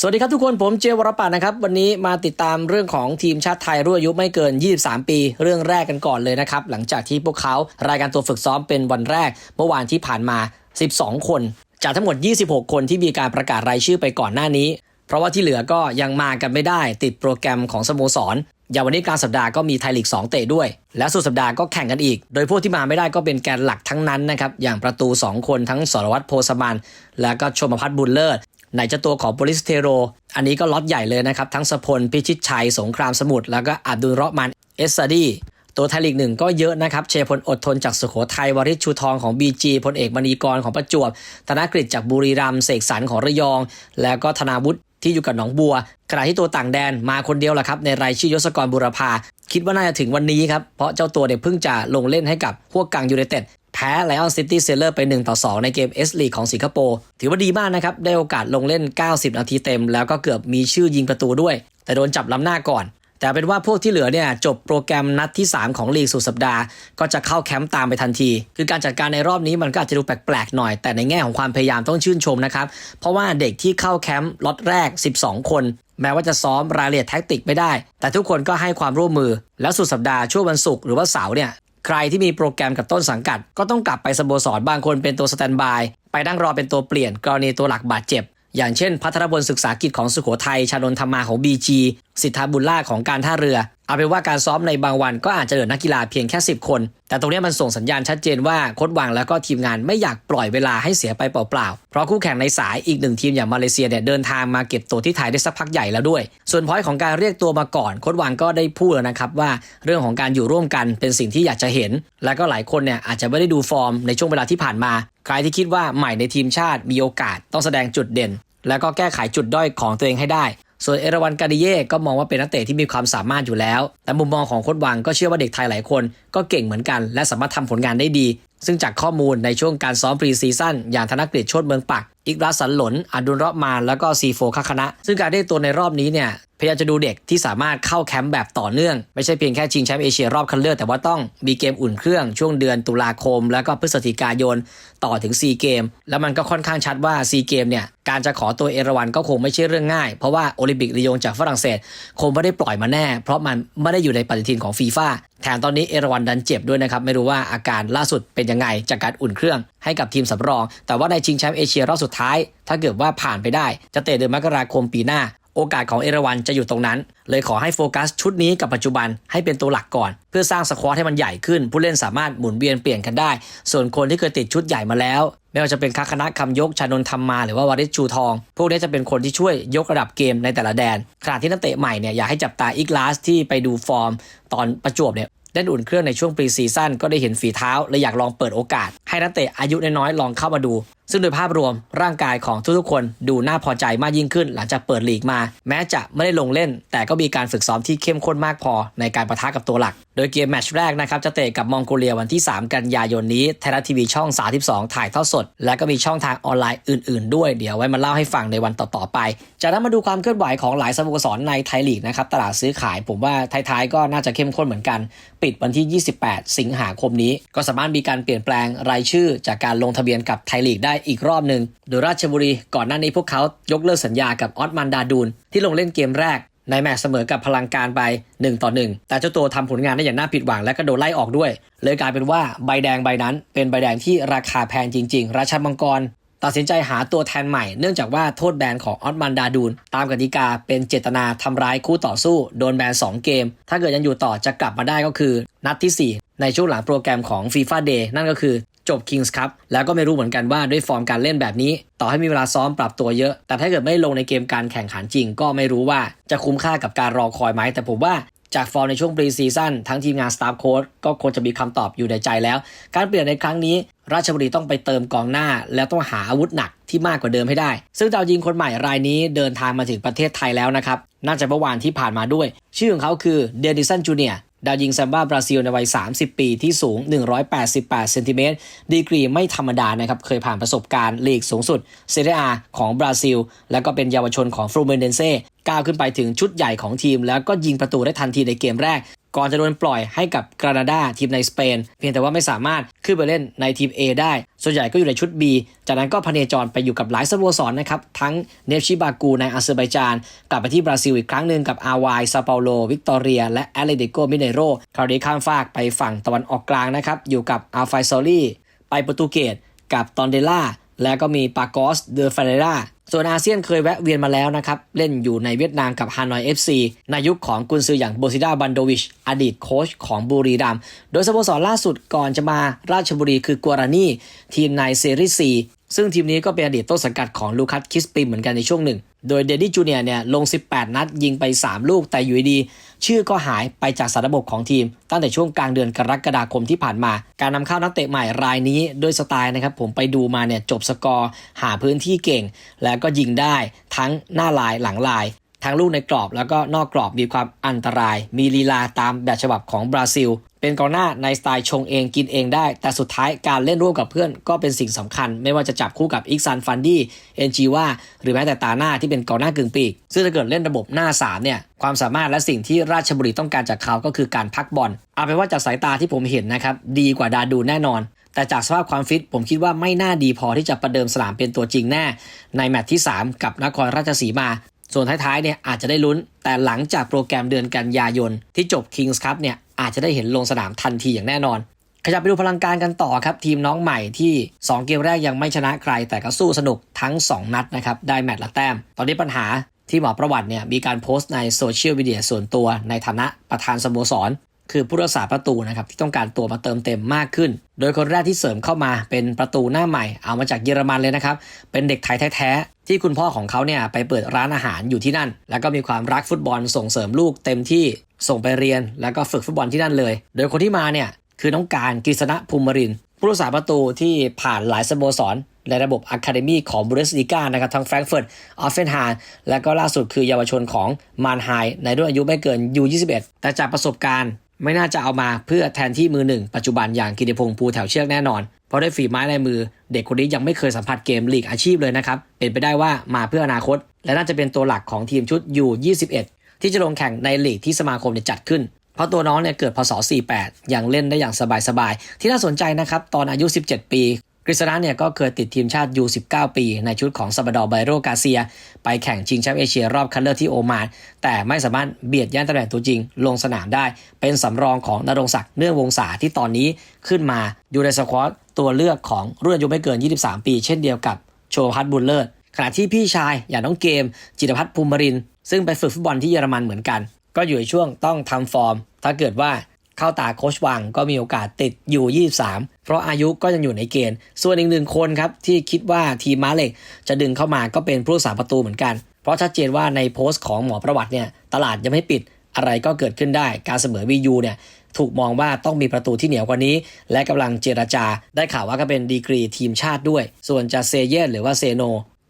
สวัสดีครับทุกคนผมเจวรปัตน์นะครับ วันนี้มาติดตามเรื่องของทีมชาติไทยรุ่นอายุไม่เกิน 23 ปี เรื่องแรกกันก่อนเลยนะครับ หลังจากที่พวกเขารายการตัวฝึกซ้อมเป็นวันแรก เมื่อวานที่ผ่านมา 12 คน จากทั้งหมด 26 คนที่มีการประกาศรายชื่อไปก่อนหน้านี้ เพราะว่าที่เหลือก็ยังมากันไม่ได้ติดโปรแกรมของสโมสรอย่างวันนี้กลางสัปดาห์ก็มีไทยลีก 2 เตะด้วย และสุดสัปดาห์ก็แข่งกันอีก โดยพวกที่มาไม่ได้ก็เป็นแกนหลักทั้งนั้นนะครับ อย่างประตู 2 คนทั้งสรวัตรโพสมัน และก็ชมพัฒน์บุญเลิศ ไหนจะตัวของโปลิสเทโร อันนี้ก็ล็อตใหญ่เลยนะครับ ทั้งสพล พิชิตชัย สงครามสมุทรแล้วก็อับดุลราะมานเอสซาดี ตัวไทยลีกหนึ่งก็เยอะนะครับ เชพลอดทนจากสุโขทัย วริชชูทองของ BG พลเอกมณีกรของประจวบ ธนกฤษจากบุรีรัมย์เสกสรรของระยอง แล้วก็ธนาวุฒิที่อยู่กับหนองบัว ขณะที่ตัวต่างแดนมาคนเดียวแหละครับในรายชื่อยศกรบุรพาคิดว่าน่าจะถึงวันนี้ครับเพราะเจ้าตัวเนี่ยเพิ่งจะลงเล่นให้กับพวกกังยูไนเต็ด แพ้ไลออนซิตี้เซเลอร์ไป 1 ต่อ 2 ในเกม S ลีกของสิงคโปร์ ถือว่าดีมากนะครับ ได้โอกาสลงเล่น 90 นาทีเต็ม แล้วก็เกือบมีชื่อยิงประตูด้วย แต่โดนจับล้ำหน้าก่อน แต่เป็นว่าพวกที่เหลือเนี่ยจบโปรแกรมนัดที่ 3 ของลีกสุดสัปดาห์ ก็จะเข้าแคมป์ตามไปทันที คือการจัดการในรอบนี้มันก็อาจจะดูแปลกๆหน่อย แต่ในแง่ของความพยายามต้องชื่นชมนะครับ เพราะว่าเด็กที่เข้าแคมป์ล็อตแรก 12 คนแม้ว่าจะซ้อมรายละเอียดแท็กติกไม่ได้ แต่ทุกคนก็ให้ความร่วมมือ แล้วสุดสัปดาห์ช่วงวันศุกร์หรือว่าเสาร์เนี่ย ใครที่มีโปรแกรมกับต้นสังกัด ก็ต้องกลับไปสโมสรบางคนเป็นตัวสแตนบาย ไปนั่งรอเป็นตัวเปลี่ยน กรณีตัวหลักบาดเจ็บ อย่างเช่น พัทรบลศึกษากิจของสุโขทัยชานนทธรรมาของ BG สิทธาบุญล่าของการท่าเรือ เอาเป็นว่าการซ้อมในบางวันก็อาจจะเหลือนักกีฬาเพียงแค่ 10 คน แต่ตรงนี้มันส่งสัญญาณชัดเจนว่าโค้ดวังแล้วก็ทีมงานไม่อยากปล่อยเวลาให้เสียไปเปล่าๆ เพราะคู่แข่งในสายอีกหนึ่งทีมอย่างมาเลเซียเนี่ยเดินทางมาเก็บตัวที่ไทยได้สักพักใหญ่แล้วด้วย ส่วนพอยของการเรียกตัวมาก่อนโค้ดวังก็ได้พูดแล้วนะครับว่าเรื่องของการอยู่ร่วมกันเป็นสิ่งที่อยากจะเห็น และก็หลายคนเนี่ยอาจจะไม่ได้ดูฟอร์มในช่วงเวลาที่ผ่านมา ใครที่คิดว่าใหม่ในทีมชาติมีโอกาสต้องแสดงจุดเด่น แล้วก็แก้ไขจุดด้อยของตัวเองให้ได้ ส่วนเอราวันกาดิเย่ก็มองว่าเป็นนักเตะที่มีความสามารถอยู่แล้ว แต่มุมมองของโค้ดวังก็เชื่อว่าเด็กไทยหลายคน ก็เก่งเหมือนกันและสามารถทำผลงานได้ดี ซึ่งจากข้อมูลในช่วงการซ้อมปรีซีซั่นอย่างธนกฤษโชติเมืองปักอิกราสันหลนอดุลราะห์มานแล้วก็ซีโฟคาคณะ ซึ่งการได้ตัวในรอบนี้เนี่ยพยายามจะดูเด็กที่สามารถเข้าแคมป์แบบต่อเนื่อง ไม่ใช่เพียงแค่ชิงแชมป์เอเชียรอบคัดเลือกแต่ว่าต้องมีเกมอุ่นเครื่องช่วงเดือนตุลาคม แล้วก็พฤศจิกายนต่อถึง 4 เกม แล้วมันก็ค่อนข้างชัดว่า 4 เกมเนี่ย การจะขอตัวเอราวันก็คงไม่ใช่เรื่องง่าย เพราะว่าโอลิมปิกลียงจากฝรั่งเศส คงไม่ได้ปล่อยมาแน่ เพราะมันไม่ได้อยู่ในปฏิทินของฟีฟ่าแถมตอนนี้เอราวันดันเจ็บด้วยนะครับไม่รู้ว่าอาการล่าสุดเป็นยังไงจากการอุ่นเครื่องให้กับทีมสำรอง แต่ว่าในชิงแชมป์เอเชียรอบสุดท้าย ถ้าเกิดว่าผ่านไปได้ จะเตะเดือนมกราคมปีหน้า โอกาสของเอราวันจะอยู่ตรงนั้น เลยขอให้โฟกัสชุดนี้กับปัจจุบันให้เป็นตัวหลักก่อน เพื่อสร้างสควอตให้มันใหญ่ขึ้น ผู้เล่นสามารถหมุนเวียนเปลี่ยนกันได้ ส่วนคนที่เคยติดชุดใหญ่มาแล้ว ไม่ว่าจะเป็นคาคณะคำยกชานนท์ธรรมมา หรือว่าวาริชชูทอง พวกนี้จะเป็นคนที่ช่วยยกระดับเกมในแต่ละแดนขณะที่นักเตะใหม่เนี่ยอยากให้จับตาอีกลาสที่ไปดูฟอร์ม ตอนประจวบเนี่ย เล่นอุ่นเครื่องในช่วงปรีซีซั่นก็ได้เห็นฝีเท้า และอยากลองเปิดโอกาส ให้นักเตะอายุน้อยๆลองเข้ามาดู ซึ่งโดยภาพรวมร่างกายของทุกๆคนดูน่าพอใจมากยิ่งขึ้น หลังจากเปิดลีกมา แม้จะไม่ได้ลงเล่น แต่ก็มีการฝึกซ้อมที่เข้มข้นมากพอในการประทะกับตัวหลัก โดยเกมแมตช์แรกนะครับจะเตะกับมองโกเลียวันที่ 3 กันยายนนี้ไทยรัฐทีวีช่อง 32 ถ่ายทอดสด และก็มีช่องทางออนไลน์อื่น ๆ ด้วยเดี๋ยวไว้มาเล่าให้ฟังในวันต่อๆไป จากนั้นมาดูความเคลื่อนไหวของหลายสโมสรในไทยลีกนะครับตลาดซื้อขายผมว่าท้ายๆก็น่าจะเข้มข้นเหมือนกัน ปิดวันที่ 28 สิงหาคมนี้ ก็สามารถมีการเปลี่ยนแปลงรายชื่อจากการลงทะเบียนกับไทยลีกได้อีกรอบหนึ่งโดยราชบุรีก่อนหน้านี้พวกเขายกเลิกสัญญากับออสมันดาดูนที่ลงเล่นเกมแรกในแมตช์เสมอกับพลังการไป1ต่อ1แต่เจ้าตัวทำผลงานได้อย่างน่าผิดหวังและก็โดนไล่ออกด้วย เลยกลายเป็นว่าใบแดงใบนั้น เป็นใบแดงที่ราคาแพงจริง ๆ ราชามังกร ตัดสินใจหาตัวแทนใหม่เนื่องจากว่าโทษแบนของออสมันดาดูน ตามกติกาเป็นเจตนาทำร้ายคู่ต่อสู้ โดนแบน 2 เกม ถ้าเกิดยังอยู่ต่อจะกลับมาได้ก็คือ นัดที่ 4 ในช่วงหลังโปรแกรมของ FIFA Day นั่นก็คือ จบ Kings Cup แล้วก็ไม่รู้เหมือนกันว่าด้วยฟอร์มการเล่นแบบนี้ ต่อให้มีเวลาซ้อมปรับตัวเยอะ แต่ถ้าเกิดไม่ลงในเกมการแข่งขันจริง ก็ไม่รู้ว่าจะคุ้มค่ากับการรอคอยไหมแต่ผมว่าจากฟอร์มในช่วงปรีซีซั่นทั้งทีมงานสตาฟโค้ดก็ควรจะมีคำตอบอยู่ในใจแล้ว การเปลี่ยนในครั้งนี้ ราชบุรีต้องไปเติมกองหน้า แล้วต้องหาอาวุธหนักที่มากกว่าเดิมให้ได้ ซึ่งดาวยิงคนใหม่รายนี้เดินทางมาถึงประเทศไทยแล้วนะครับ น่าจะเมื่อวานที่ผ่านมาด้วย ชื่อของเขาคือเดนิสันจูเนีย ดาวยิงแซมบ้าบราซิลในวัย 30 ปีที่สูง 188 เซนติเมตร ดีกรีไม่ธรรมดานะครับ เคยผ่านประสบการณ์ลีกสูงสุดเซเรียอาของบราซิล แล้วก็เป็นเยาวชนของฟลูเมนเดนเซ่ก้าวขึ้นไปถึงชุดใหญ่ของทีม แล้วก็ยิงประตูได้ทันทีในเกมแรก ก่อนจะโดนปล่อยให้กับกรานาดาทีมในสเปน เพียงแต่ว่าไม่สามารถขึ้นไปเล่นในทีม A ได้ ส่วนใหญ่ก็อยู่ในชุด B จากนั้นก็พเนจรไปอยู่กับหลายสโมสรนะครับ ทั้งเนฟชิบากูในอาเซอร์ไบจาน กลับไปที่บราซิลอีกครั้งหนึ่งกับอาวายซาเปาโล วิกตอเรีย และแอตเลติโกมิเนโรคราวนี้ข้ามฟากไปฝั่งตะวันออกกลางนะครับอยู่กับอาไฟซอรี่ไปโปรตุเกสกับตอนเดล่าแล้วก็มีปากอสเดอเฟเรรา ส่วนอาเซียนเคยแวะเวียนมาแล้วนะครับ เล่นอยู่ในเวียดนามกับฮานอย FC ในยุคของกุนซืออย่างโบซิดาบันโดวิช อดีตโค้ชของบุรีรัมย์โดยสโมสรล่าสุดก่อนจะมาราชบุรีคือกัวรานีทีมในเซรีซีซึ่งทีมนี้ก็เป็นอดีตต้นสังกัดของลูคัสคิสปิมเหมือนกันในช่วงหนึ่ง โดยเดดดี้จูเนียร์เนี่ยลง 18 นัดยิงไป 3 ลูกแต่อยู่ดี ชื่อก็หายไปจากสารระบบของทีม ตั้งแต่ช่วงกลางเดือนกรกฎาคมที่ผ่านมา การนำเข้านักเตะใหม่รายนี้ด้วยสไตล์นะครับผมไปดูมาเนี่ยจบสกอร์ หาพื้นที่เก่ง แล้วก็ยิงได้ทั้งหน้าลายหลังลาย ทั้งลูกในกรอบแล้วก็นอกกรอบมีความอันตราย มีลีลาตามแบบฉบับของบราซิล เป็นกองหน้าในสไตล์ชงเองกินเองได้ แต่สุดท้ายการเล่นร่วมกับเพื่อนก็เป็นสิ่งสำคัญ ไม่ว่าจะจับคู่กับอิกซันฟันดี้เอนจีว่าหรือแม้แต่ตาหน้าที่เป็นกองหน้ากึ่งปีก ซึ่งถ้าเกิดเล่นระบบหน้าสามเนี่ยความสามารถและสิ่งที่ราชบุรีต้องการจากเขาก็คือการพักบอลเอาเป็นว่าจากสายตาที่ผมเห็นนะครับดีกว่าดาดูแน่นอนแต่จากสภาพความฟิตผมคิดว่าไม่น่าดีพอที่จะประเดิมสนามเป็นตัวจริงแน่ ในแมตช์ที่ 3 กับนครราชสีมา ส่วนท้ายๆเนี่ยอาจจะได้ลุ้น แต่หลังจากโปรแกรมเดือนกันยายน ที่จบ Kings Cup เนี่ยอาจจะได้เห็นลงสนามทันทีอย่างแน่นอน ขยับไปดูพลังการกันต่อครับ ทีมน้องใหม่ที่ 2 เกมแรกยังไม่ชนะใคร แต่ก็สู้สนุกทั้ง 2 นัดนะครับได้แมตช์ละแต้ม ตอนนี้ปัญหาที่หมอประวัติเนี่ยมีการโพสต์ในโซเชียลมีเดียส่วนตัวในฐานะประธานสโมสร คือผู้รักษาประตูนะครับที่ต้องการตัวมาเติมเต็มมากขึ้น โดยคนแรกที่เสริมเข้ามาเป็นประตูหน้าใหม่ เอามาจากเยอรมันเลยนะครับ เป็นเด็กไทยแท้ๆที่คุณพ่อของเขาเนี่ยไปเปิดร้านอาหารอยู่ที่นั่น แล้วก็มีความรักฟุตบอลส่งเสริมลูกเต็มที่ส่งไปเรียน แล้วก็ฝึกฟุตบอลที่นั่นเลย โดยคนที่มาเนี่ยคือน้องการกฤษณะภูมิรินผู้รักษาประตูที่ผ่านหลายสโมสรในระบบอะคาเดมีของบูเดสลิก้านะครับทั้งแฟรงก์เฟิร์ตออฟเฟนฮาและก็ล่าสุดคือเยาวชนของมานไฮในรุ่นอายุไม่เกิน U21 แต่จากประสบการณ์ ไม่น่าจะเอามาเพื่อแทนที่มือหนึ่งปัจจุบันอย่างกิติพงษ์ภูแถวเชือกแน่นอน เพราะได้ฝีไม้ลายมือ เด็กคนนี้ยังไม่เคยสัมผัสเกมลีกอาชีพเลยนะครับเป็นไปได้ว่ามาเพื่ออนาคต และน่าจะเป็นตัวหลักของทีมชุดยู21ที่จะลงแข่งในลีกที่สมาคมจัดขึ้นเพราะตัวน้องเนี่ยเกิดพศ 48ยังเล่นได้อย่างสบายๆ ที่น่าสนใจนะครับ ตอนอายุ 17 ปี กฤษณะเนี่ยก็เคยติดทีมชาติ U19 ปี ในชุดของซาบดอร์ไบโรกาเซีย ไปแข่งชิงแชมป์เอเชียรอบคัดเลือกที่โอมาน แต่ไม่สามารถเบียดย่านตำแหน่งตัวจริง ลงสนามได้ เป็นสำรองของนรงศักดิ์เนื่องวงศาที่ตอนนี้ขึ้นมาอยู่ในสควอตตัวเลือกของรุ่นอายุไม่เกิน 23 ปี เช่นเดียวกับโชพัฒน์บุญเลิศขณะที่พี่ชายอย่างน้องเกม จิตพัฒน์ภูมิรินซึ่งไปฝึกฟุตบอลที่เยอรมันเหมือนกัน ก็อยู่ในช่วงต้องทำฟอร์ม ถ้าเกิดว่า เข้าตาโคชวังก็มีโอกาสติดอยู่ 23 เพราะอายุก็ยังอยู่ในเกณฑ์ ส่วนอีกหนึ่งคนครับที่คิดว่าทีมม้าเหล็ก จะดึงเข้ามาก็เป็นผู้รักษาประตูเหมือนกัน เพราะชัดเจนว่าในโพสต์ของหมอประวัติเนี่ยตลาดยังไม่ปิดอะไรก็เกิดขึ้นได้การเสมอวียูเนี่ยถูกมองว่าต้องมีประตูที่เหนียวกว่านี้ และกำลังเจรจา ได้ข่าวว่าก็เป็นดีกรีทีมชาติด้วย ส่วนจะเซเยสหรือว่าเซโน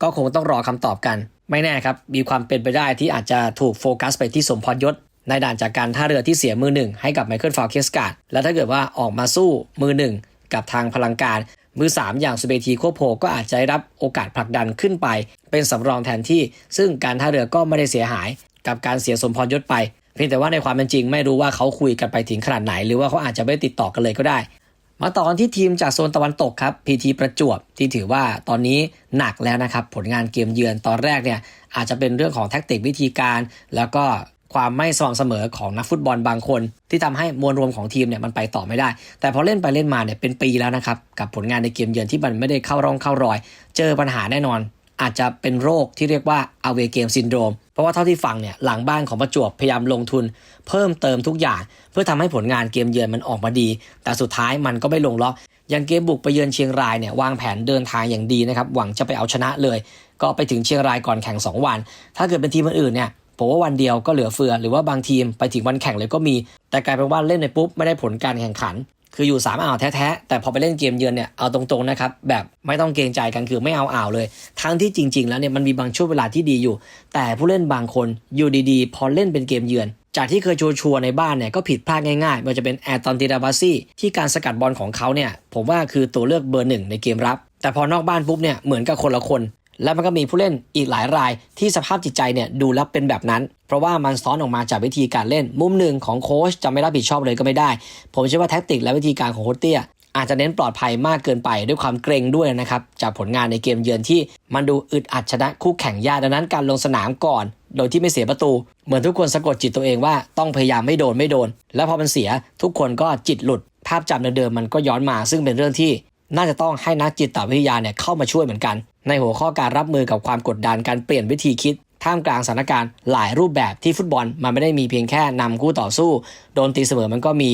ก็คงต้องรอคำตอบกัน ไม่แน่ครับ มีความเป็นไปได้ที่อาจจะถูกโฟกัสไปที่สมพรยศ ในด่านจากการท่าเรือที่เสียมือหนึ่งให้กับไมเคิลฟาวเคสการ์ดและถ้าเกิดว่าออกมาสู้มือหนึ่งกับทางพลังการ มือ 3 อย่างสุเบทีโคโพก็อาจจะได้รับโอกาสผลักดันขึ้นไป เป็นสำรองแทนที่ ซึ่งการท่าเรือก็ไม่ได้เสียหายกับการเสียสมพรยศไป เพียงแต่ว่าในความเป็นจริงไม่รู้ว่าเขาคุยกันไปถึงขนาดไหน หรือว่าเขาอาจจะไม่ติดต่อกันเลยก็ได้ มาต่อกันที่ทีมจากโซนตะวันตกครับพีทีประจวบที่ถือว่าตอนนี้หนักแล้วนะครับผลงานเกมเยือนตอนแรกเนี่ยอาจจะเป็นเรื่องของแท็กติกวิธีการ แล้วก็ ความไม่สม่ำเสมอของนักฟุตบอลบางคน ที่ทำให้มวลรวมของทีมเนี่ยมันไปต่อไม่ได้ แต่พอเล่นไปเล่นมาเนี่ยเป็นปีแล้วนะครับ กับผลงานในเกมเยือนที่มันไม่ได้เข้าร่องเข้ารอย เจอปัญหาแน่นอน อาจจะเป็นโรคที่เรียกว่า away game syndrome เพราะว่าเท่าที่ฟังเนี่ยหลังบ้านของประจวบพยายามลงทุน เพิ่มเติมทุกอย่าง เพื่อทำให้ผลงานเกมเยือนมันออกมาดี แต่สุดท้ายมันก็ไม่ลงล็อกอย่างเกมบุกไปเยือนเชียงรายเนี่ยวางแผนเดินทางอย่างดีนะครับหวังจะไปเอาชนะเลย ก็ไปถึงเชียงรายก่อนแข่ง 2 วัน ถ้าเกิดเป็นทีมอื่นเนี่ย ผมว่าวันเดียวก็เหลือเฟือ หรือว่าบางทีมไปถึงวันแข่งเลยก็มี แต่กลายเป็นว่าเล่นในปุ๊บไม่ได้ผลการแข่งขัน คืออยู่3อ่าวแท้ๆแต่พอไปเล่นเกมเยือนเนี่ยเอาตรงๆนะครับแบบไม่ต้องเกรงใจกันคือไม่เอาอ่าวเลย ทั้งที่จริง ๆ แล้วเนี่ยมันมีบางช่วงเวลาที่ดีอยู่ แต่ผู้เล่นบางคนอยู่ดีๆ พอเล่นเป็นเกมเยือน จากที่เคยชัวร์ในบ้านเนี่ยก็ผิดพลาดง่ายๆไม่ว่าจะเป็นแอร์ตอนติราบาซี่ที่การสกัดบอลของเขาเนี่ยผมว่าคือตัวเลือกเบอร์หนึ่งในเกมรับแต่พอนอกบ้านปุ๊บเนี่ยเหมือนกับคนละคน และมันก็มีผู้เล่นอีกหลายรายที่สภาพจิตใจเนี่ยดูแล้วเป็นแบบนั้น เพราะว่ามันซ้อนออกมาจากวิธีการเล่น มุมหนึ่งของโค้ชจะไม่รับผิดชอบเลยก็ไม่ได้ ผมเชื่อว่าแท็กติกและวิธีการของโค้ชเตี้ยอาจจะเน้นปลอดภัยมากเกินไปด้วยความเกรงด้วยนะครับ จากผลงานในเกมเยือนที่มันดูอึดอัดชนะคู่แข่งยากดังนั้นการลงสนามก่อน โดยที่ไม่เสียประตู เหมือนทุกคนสะกดจิตตัวเองว่าต้องพยายามไม่โดนไม่โดน แล้วพอมันเสียทุกคนก็จิตหลุด ภาพจำเดิมๆมันก็ย้อนมาซึ่งเป็นเรื่องที่ น่าจะต้องให้นักจิตวิทยาเนี่ยเข้ามาช่วยเหมือนกัน ในหัวข้อการรับมือกับความกดดันการเปลี่ยนวิธีคิดท่ามกลางสถานการณ์หลายรูปแบบที่ฟุตบอลมันไม่ได้มีเพียงแค่นำคู่ต่อสู้ โดนตีเสมอมันก็มี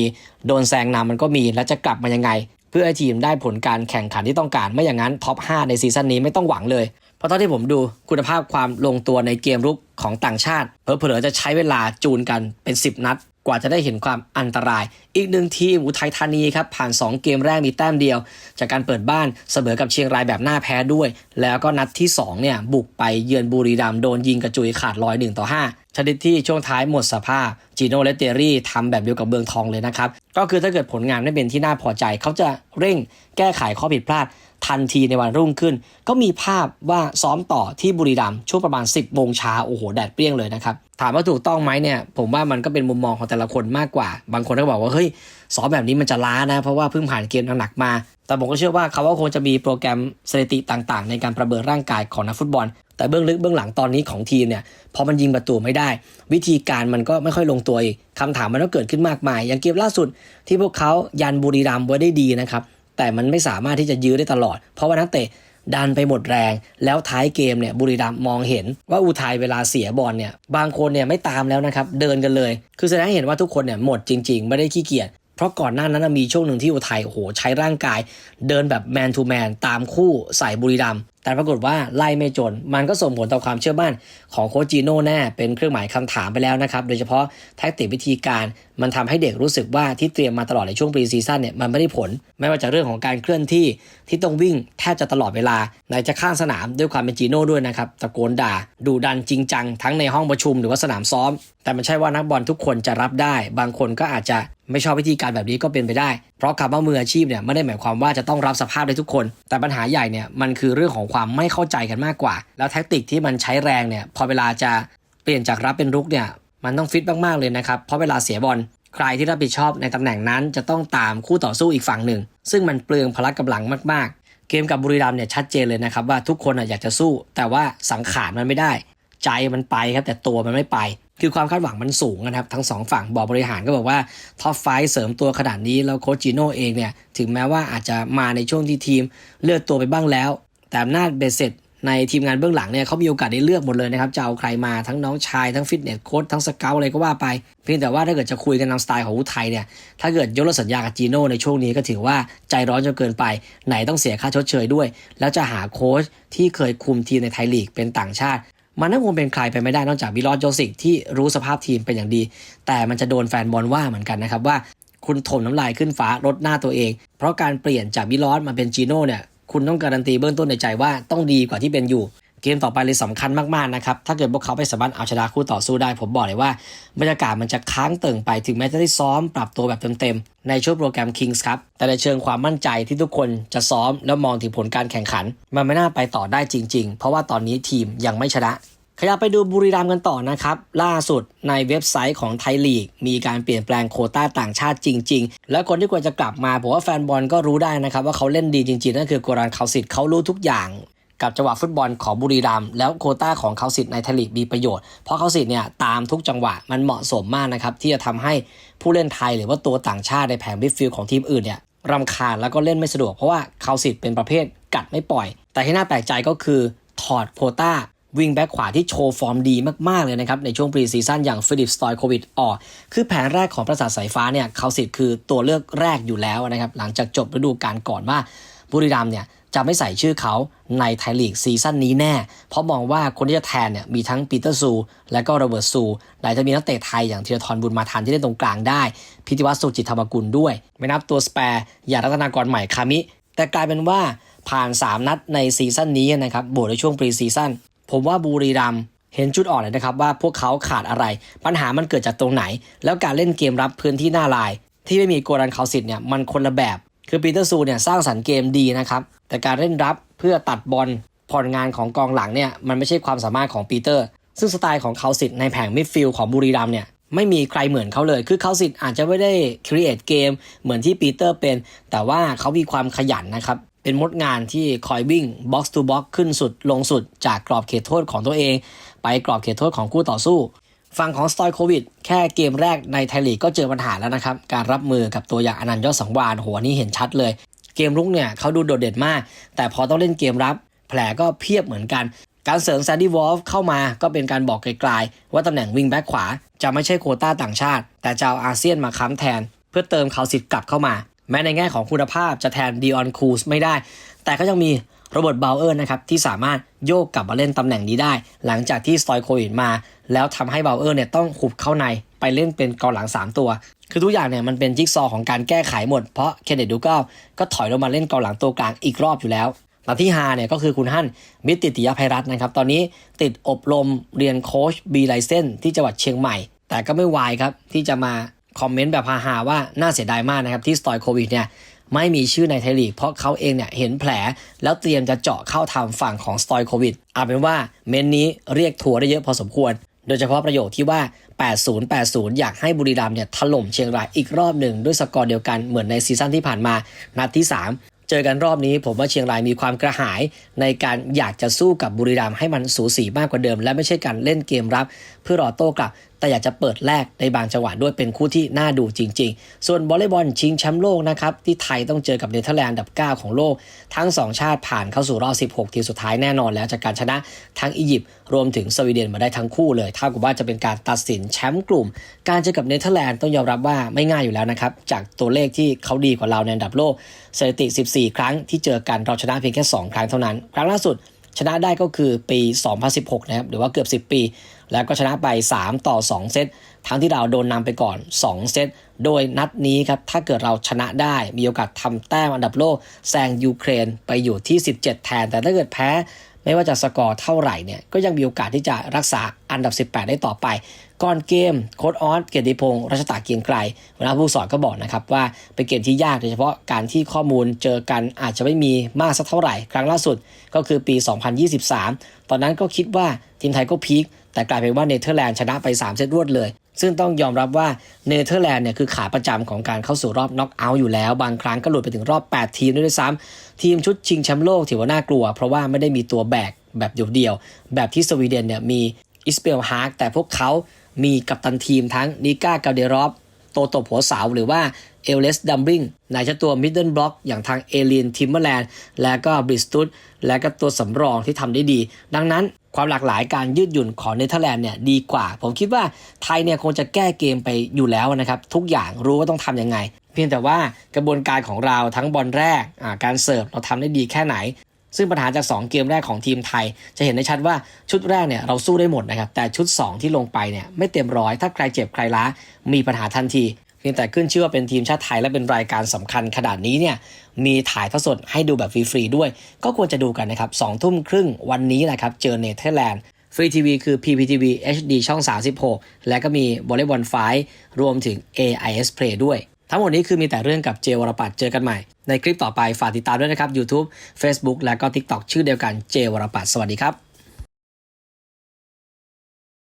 โดนแซงนำมันก็มี แล้วจะกลับมายังไง เพื่อให้ทีมได้ผลการแข่งขันที่ต้องการ ไม่อย่างนั้นท็อป 5 ในซีซั่นนี้ไม่ต้องหวังเลย ราะเท่าที่ผมดูคุณภาพความลงตัวในเกมรุกของต่างชาติเผลอจะใช้เวลาจูนกันเป็น 10 นัด กว่าจะได้เห็นความอันตราย อีกหนึ่งทีมอุทัยธานีครับผ่าน 2 เกมแรกมีแต้มเดียว จากการเปิดบ้านเสมอกับเชียงรายแบบหน้าแพ้ด้วย แล้วก็นัดที่2เนี่ยบุกไปเยือนบุรีรัมย์โดนยิงกระจุยขาดลอย1ต่อ5ชนิดที่ช่วงท้ายหมดสภาพจีโน่และเตอรี่ทำแบบเดียวกับเบืองทองเลยนะครับก็คือถ้าเกิดผลงานไม่เป็นที่น่าพอใจเขาจะเร่งแก้ไขข้อผิดพลาด ทันทีในวันรุ่งขึ้น ก็มีภาพว่าซ้อมต่อที่บุรีรัมย์ช่วงประมาณ 10โมงเช้าโอ้โหแดดเปรี้ยงเลยนะครับถามว่าถูกต้องไหมเนี่ยผมว่ามันก็เป็นมุมมองของแต่ละคนมากกว่า บางคนก็บอกว่าเฮ้ยซ้อมแบบนี้มันจะล้านะ เพราะว่าเพิ่งผ่านเกมหนักมา แต่ผมก็เชื่อว่าเขาว่าคงจะมีโปรแกรมสถิติต่างๆ ในการประเมินร่างกายของนักฟุตบอล แต่เบื้องลึกเบื้องหลังตอนนี้ของทีมเนี่ยพอมันยิงประตูไม่ได้ วิธีการมันก็ไม่ค่อยลงตัวอีกคำถามมันก็เกิดขึ้นมากมาย อย่างเกมล่าสุดที่พวกเขายันบุรีรัมย์ไว้ได้ดีนะครับ แต่มันไม่สามารถที่จะยื้อได้ตลอด เพราะว่านักเตะดันไปหมดแรง แล้วท้ายเกมเนี่ยบุรีรัมมองเห็นว่าอุทัยเวลาเสียบอลเนี่ยบางคนเนี่ยไม่ตามแล้วนะครับเดินกันเลย คือแสดงเห็นว่าทุกคนเนี่ยหมดจริง ๆ ไม่ได้ขี้เกียจเพราะก่อนหน้านั้นมีช่วงหนึ่งที่อุทัยโอ้โหใช้ร่างกาย เดินแบบแมนทูแมนตามคู่ใส่บุรีรัม แต่ปรากฏว่าไล่ไม่จน มันก็ส่งผลต่อความเชื่อมั่นของโคจีโน่แน่เป็นเครื่องหมายคำถามไปแล้วนะครับ โดยเฉพาะแท็กติกวิธีการมันทำให้เด็กรู้สึกว่าที่เตรียมมาตลอดในช่วงปรีซีซั่นเนี่ยมันไม่ได้ผล ไม่ว่าจะเรื่องของการเคลื่อนที่ที่ต้องวิ่งแทบจะตลอดเวลาไหนจะข้างสนามด้วยความเป็นจีโน่ด้วยนะครับตะโกนด่าดูดันจริงจังทั้งในห้องประชุมหรือว่าสนามซ้อม แต่มันใช่ว่านักบอลทุกคนจะรับได้ บางคนก็อาจจะไม่ชอบวิธีการแบบนี้ก็เป็นไปได้เพราะคำว่ามืออาชีพเนี่ยไม่ได้หมายความว่าจะต้องรับสภาพได้ทุกคน แต่ปัญหาใหญ่เนี่ยมันคือเรื่องของความไม่เข้าใจกันมากกว่า แล้วแท็กติกที่มันใช้แรงเนี่ยพอเวลาจะเปลี่ยนจากรับเป็นรุกเนี่ยมันต้องฟิตมากๆเลยนะครับเพราะเวลาเสียบอลใครที่รับผิดชอบในตำแหน่งนั้นจะต้องตามคู่ต่อสู้อีกฝั่งหนึ่ง ซึ่งมันเปลืองพละกำลังมากๆ เกมกับบุรีรัมย์เนี่ยชัดเจนเลยนะครับว่าทุกคนอยากจะสู้ แต่ว่าสังขารมันไม่ได้ ใจมันไปครับแต่ตัวมันไม่ไป คือความคาดหวังมันสูงนะครับ ทั้งสองฝั่งบอร์บริหารก็บอกว่าท็อปไฟเสริมตัวขนาดนี้แล้วโคชจิโน่เองเนี่ยถึงแม้ว่าอาจจะมาในช่วงที่ทีมเลือกตัวไปบ้างแล้ว แต่อำนาจเบสเสร็จในทีมงานเบื้องหลังเนี่ยเขามีโอกาสได้เลือกหมดเลยนะครับจะเอาใครมาทั้งน้องชายทั้งฟิตเนสโค้ชทั้งสเกลอะไรก็ว่าไป เพียงแต่ว่าถ้าเกิดจะคุยกันตามสไตล์ของอุทัยเนี่ยถ้าเกิดยกเลิกสัญญากับจีโน่ในช่วงนี้ก็ถือว่าใจร้อนจนเกินไป ไหนต้องเสียค่าชดเชยด้วย แล้วจะหาโค้ชที่เคยคุมทีมในไทยลีกเป็นต่างชาติ มันน่าคงเป็นใครไปไม่ได้นอกจากวิลอดโจสิกที่รู้สภาพทีมเป็นอย่างดี แต่มันจะโดนแฟนบอลว่าเหมือนกันนะครับว่าคุณถมน้ำลายขึ้นฟ้าลดหน้าตัวเอง เพราะการเปลี่ยนจากวิลอดมาเป็นจีโน่เนี่ยคุณต้องการันตีเบื้องต้นในใจว่าต้องดีกว่าที่เป็นอยู่ เกมต่อไปเลยสำคัญมากๆนะครับ ถ้าเกิดพวกเขาไม่สามารถเอาชนะคู่ต่อสู้ได้ ผมบอกเลยว่าบรรยากาศมันจะค้างเติ่งไปถึงแม้จะได้ซ้อมปรับตัวแบบเต็มๆ ในช่วงโปรแกรม Kings ครับ แต่ในเชิงความมั่นใจที่ทุกคนจะซ้อมแล้วมองถึงผลการแข่งขัน มันไม่น่าไปต่อได้จริง ๆ เพราะว่าตอนนี้ทีมยังไม่ชนะขยับไปดูบุรีรัมย์กันต่อนะครับ ล่าสุดในเว็บไซต์ของไทยลีก มีการเปลี่ยนแปลงโคต้าต่างชาติจริง ๆ และคนที่ควรจะกลับมาผมว่าแฟนบอลก็รู้ได้นะครับ ว่าเขาเล่นดีจริง ๆ นั่นคือโกรันเขาสิทธิ์เขารู้ทุกอย่าง กับจังหวะฟุตบอลของบุรีรัมย์แล้วโคต้าของเขาสิทธิ์ในไทยลีกมีประโยชน์ เพราะเขาสิทธิ์เนี่ยตามทุกจังหวะมันเหมาะสมมากนะครับ ที่จะทำให้ผู้เล่นไทยหรือว่าตัวต่างชาติในแผงมิดฟิลด์ของทีมอื่นเนี่ยรำคาญแล้วก็เล่นไม่สะดวกเพราะว่าเขาสิทธิ์เป็นประเภทกัดไม่ปล่อย แต่ที่น่าแปลกใจก็คือถอดโคต้าวิงแบ็กขวาที่โชว์ฟอร์มดีมาก ๆ เลยนะครับ ในช่วงปรีซีซั่นอย่างฟิลิปสตอยโควิดออก คือแผนแรกของประสาทสายฟ้าเนี่ยเขาสิทธิ์คือตัวเลือกแรกอยู่แล้วนะครับ หลังจากจบฤดูกาลก่อนว่าบุรีรัมย์เนี่ย จะไม่ใส่ชื่อเขาในไทยลีกซีซั่นนี้แน่ เพราะมองว่าคนที่จะแทนเนี่ยมีทั้งปีเตอร์ซู และก็โรเบิร์ตซูไหนจะมีนักเตะไทยอย่างธีรทรบุญมาทันที่เล่นตรงกลางได้ พิธิวัฒน์สุจิตธรรมกุลด้วย ไม่นับตัวสแปร์อย่างรัตนากรใหม่คามิ แต่กลายเป็นว่าผ่าน 3 นัดในซีซั่นนี้นะครับบวกในช่วงปรีซีซั่นผมว่าบุรีรัมย์เห็นจุดอ่อนเลยนะครับว่าพวกเขาขาดอะไร ปัญหามันเกิดจากตรงไหน แล้วการเล่นเกมรับพื้นที่หน้าลาย ที่ไม่มีโกรันเขาสิทธิ์เนี่ยมันคนละแบบ คือปีเตอร์ซูเนี่ยสร้างสรรค์เกมดีนะครับ แต่การเล่นรับเพื่อตัดบอลผลงานของกองหลังเนี่ยมันไม่ใช่ความสามารถของปีเตอร์ ซึ่งสไตล์ของเขาสิทธิ์ในแผงมิดฟิลด์ของบุรีรัมเนี่ยไม่มีใครเหมือนเขาเลย คือเขาสิทธิ์อาจจะไม่ได้ครีเอทเกมเหมือนที่ปีเตอร์เป็น แต่ว่าเขามีความขยันนะครับ เป็นมดงานที่คอยวิ่งบ็อกซ์ทูบ็อกซ์ขึ้นสุดลงสุดจากกรอบเขตโทษของตัวเอง ไปกรอบเขตโทษของคู่ต่อสู้ ฝั่งของสตอยโควิด แค่เกมแรกในไทยลีกก็เจอปัญหาแล้วนะครับ การรับมือกับตัวอย่างอนันต์ยอดสังวานโหัวนี้เห็นชัดเลย เกมรุกเนี่ยเขาดูโดดเด่นมาก แต่พอต้องเล่นเกมรับ แผลก็เพียบเหมือนกัน การเสริมแซนดี้วอลฟเข้ามาก็เป็นการบอกไกลๆ ว่าตำแหน่งวิงแบ็กขวา จะไม่ใช่โคต้าต่างชาติ แต่จะเอาอาเซียนมาค้ำแทน เพื่อเติมเขาสิทธิ์กลับเข้ามา แม้ในแง่ของคุณภาพจะแทนดีออนคูสไม่ได้ แต่ก็ยังมี โรเบิร์ตบาเออร์นะครับที่สามารถโยกกลับมาเล่นตำแหน่งนี้ได้ หลังจากที่สตอยโควิดมา แล้วทำให้บาเออร์เนี่ยต้องหุบเข้าในไปเล่นเป็นกองหลัง 3 ตัว คือทุกอย่างเนี่ยมันเป็นจิ๊กซอว์ของการแก้ไขหมด เพราะเคนเนตดูเก้าก็ถอยลงมาเล่นกองหลังตัวกลางอีกรอบอยู่แล้วและที่ฮาเนี่ยก็คือคุณฮั่นมิตรติติยภัยรัตน์นะครับ ตอนนี้ติดอบรมเรียนโค้ชบีไลเซนที่จังหวัดเชียงใหม่ แต่ก็ไม่วายครับ ที่จะมาคอมเมนต์แบบฮาๆว่าน่าเสียดายมากนะครับ ที่สตอยโควิดเนี่ย ไม่มีชื่อในไทยลีก เพราะเขาเองเนี่ยเห็นแผล แล้วเตรียมจะเจาะเข้าทำฝั่งของสตอยโควิดเอาเป็นว่าเมนนี้เรียกทัวร์ได้เยอะพอสมควร โดยเฉพาะประโยคที่ว่า 80-80 อยากให้บุรีรัมย์เนี่ยถล่มเชียงรายอีกรอบหนึ่งด้วยสกอร์เดียวกันเหมือนในซีซั่นที่ผ่านมานัดที่3เจอกันรอบนี้ผมว่าเชียงรายมีความกระหาย ในการอยากจะสู้กับบุรีรัมย์ให้มันสูสีมากกว่าเดิม และไม่ใช่การเล่นเกมรับ เพื่อรอโต้กลับ แต่อยากจะเปิดแลกในบางจังหวะด้วยเป็นคู่ที่น่าดูจริง ๆ ส่วนวอลเลย์บอลชิงแชมป์โลกนะครับที่ไทยต้องเจอกับเนเธอร์แลนด์อันดับ 9 ของโลก ทั้ง 2 ชาติผ่านเข้าสู่รอบ 16 ทีมสุดท้ายแน่นอนแล้วจากการชนะทั้งอียิปต์รวมถึงสวีเดนมาได้ทั้งคู่เลยเท่ากับว่าจะเป็นการตัดสินแชมป์กลุ่ม การเจอกับเนเธอร์แลนด์ต้องยอมรับว่าไม่ง่ายอยู่แล้วนะครับจากตัวเลขที่เขาดีกว่าเราในอันดับโลกสถิติ 14 ครั้งที่เจอกันเราชนะเพียงแค่ 2 ครั้งเท่านั้น ครั้งล่าสุดชนะได้ก็คือปี 2016 นะครับ หรือว่าเกือบ 10 ปี แล้วก็ชนะไป 3 ต่อ 2 เซต ทั้งที่เราโดนนำไปก่อน 2 เซต โดยนัดนี้ครับ ถ้าเกิดเราชนะได้ มีโอกาสทำแต้มอันดับโลกแซงยูเครนไปอยู่ที่ 17 แทน แต่ถ้าเกิดแพ้ไม่ว่าจะสกอร์เท่าไหร่เนี่ย ก็ยังมีโอกาสที่จะรักษาอันดับ 18 ได้ต่อไป ก่อนเกมโค้ดออสเกียรติพงศ์รัชตาเกียงไกรหัวหน้าผู้สอนก็บอกนะครับว่าเป็นเกมที่ยากโดยเฉพาะการที่ข้อมูลเจอกันอาจจะไม่มีมากสักเท่าไหร่ ครั้งล่าสุดก็คือปี 2023 ตอนนั้นก็คิดว่าทีมไทยก็พีค แต่กลายเป็นว่าเนเธอร์แลนด์ชนะไป 3 เซตรวดเลย ซึ่งต้องยอมรับว่าเนเธอร์แลนด์เนี่ยคือขาประจำของการเข้าสู่รอบน็อกเอาท์อยู่แล้ว บางครั้งก็หลุดไปถึงรอบ 8 ทีมด้วยซ้ำทีมชุดชิงแชมป์โลกถือว่าน่ากลัว เพราะว่าไม่ได้มีตัวแบกแบบเดียวๆแบบที่สวีเดนเนี่ยมีอิสเปลฮาร์กแต่พวกเขามีกัปตันทีมทั้งนิก้ากาเดรอฟโตโตหัวเสาหรือว่าเอลเลสดัมบิงในเจ้าตัวมิดเดิลบล็อกอย่างทางเอเลียนทิมเมอร์แลนด์และก็บริสตุดและก็ตัวสำรองที่ทำได้ดี ดังนั้น ความหลากหลายการยืดหยุ่นของเนเธอร์แลนด์เนี่ยดีกว่า ผมคิดว่าไทยเนี่ยคงจะแก้เกมไปอยู่แล้วนะครับ ทุกอย่างรู้ว่าต้องทำยังไง เพียงแต่ว่ากระบวนการของเราทั้งบอลแรกการเสิร์ฟเราทำได้ดีแค่ไหน ซึ่งปัญหาจาก 2 เกมแรกของทีมไทย จะเห็นได้ชัดว่าชุดแรกเนี่ยเราสู้ได้หมดนะครับแต่ชุด 2 ที่ลงไปเนี่ยไม่เต็มร้อยถ้าใครเจ็บใครล้ามีปัญหาทันที พียงแต่ขึ้นชื่อว่าเป็นทีมชาติไทยและเป็นรายการสำคัญขนาดนี้เนี่ยมีถ่ายทอดสดให้ดูแบบฟรีๆด้วย ก็ควรจะดูกันนะครับสองทุ่มครึ่งวันนี้แหละครับเจอเนเธอร์แลนด์ฟรีทีวีคือ PPTV HD ช่อง 36 และก็มีวอลเลย์บอลไฟรวมถึง AIS Play ด้วย ทั้งหมดนี้คือมีแต่เรื่องกับเจวรปัตเจอกันใหม่ ในคลิปต่อไปฝากติดตามด้วยนะครับ YouTube Facebook และก็ TikTok ชื่อเดียวกันเจวรปัตสวัสดีครับ